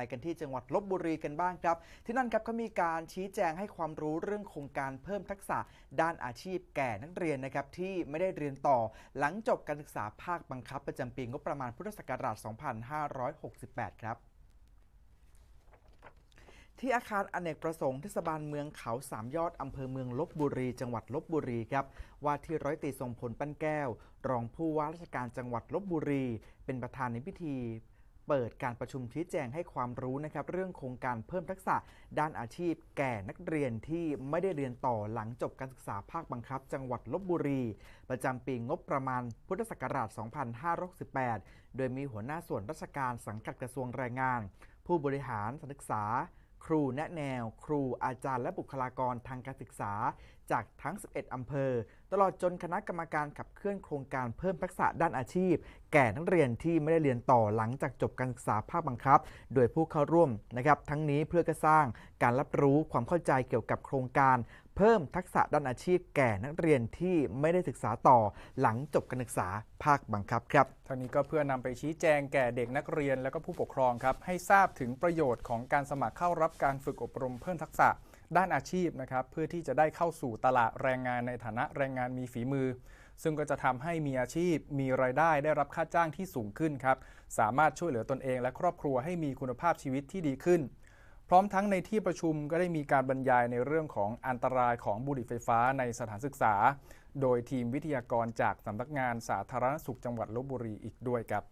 ไปกันที่จังหวัดลบบุรีกันบ้างครับ ที่นั่นครับเขามีการชี้แจงให้ความรู้เรื่องโครงการเพิ่มทักษะด้านอาชีพแก่นักเรียนนะครับที่ไม่ได้เรียนต่อหลังจบการศึกษาภาคบังคับ ประจำปีงบประมาณพุทธศักราช 2568 ครับที่อาคารอเนกประสงค์เทศบาลเมืองเขาสามยอดอำเภอเมืองลบบุรี จังหวัดลบบุรีครับ ว่าที่ร้อยตีทรงพลปั้นแก้ว รองผู้ว่าราชการจังหวัดลบบุรี เป็นประธานในพิธี เปิดการประชุมชี้แจงให้ความรู้นะครับเรื่องโครงการเพิ่มทักษะด้านอาชีพ แก่นักเรียนที่ไม่ได้เรียนต่อหลังจบการศึกษาภาคบังคับ จังหวัดลบบุรี ประจำปีงบประมาณพุทธศักราช 2568 โดยมีหัวหน้าส่วนราชการสังกัดกระทรวงแรงงาน ผู้บริหารสถานศึกษา ครูแนะแนว ครูอาจารย์และบุคลากรทางการศึกษา จากทั้ง 11 อำเภอ ตลอดจนคณะกรรมการขับเคลื่อนโครงการเพิ่มทักษะด้านอาชีพ แก่นักเรียนที่ไม่ได้เรียนต่อหลังจากจบการศึกษาภาคบังคับ โดยผู้เข้าร่วมนะครับ ทั้งนี้เพื่อจะสร้างการรับรู้ความเข้าใจเกี่ยวกับโครงการเพิ่มทักษะด้านอาชีพแก่นักเรียนที่ไม่ได้ศึกษาต่อหลังจบการศึกษาภาคบังคับครับทางนี้ก็เพื่อนำไปชี้แจงแก่เด็กนักเรียนและก็ผู้ปกครองครับให้ทราบถึงประโยชน์ของการสมัครเข้ารับการฝึกอบรมเพิ่มทักษะด้านอาชีพนะครับเพื่อที่จะได้เข้าสู่ตลาดแรงงานในฐานะแรงงานมีฝีมือ ซึ่งก็จะทำให้มีอาชีพ มีรายได้ได้รับค่าจ้างที่สูงขึ้นครับสามารถช่วยเหลือตนเองและครอบครัวให้มีคุณภาพชีวิตที่ดีขึ้น พร้อมทั้งในที่ประชุมก็ได้มีการบรรยายในเรื่องของอันตรายของบุหรี่ไฟฟ้าในสถานศึกษา โดยทีมวิทยากรจากสำนักงานสาธารณสุขจังหวัดลบบุรีอีกด้วยครับ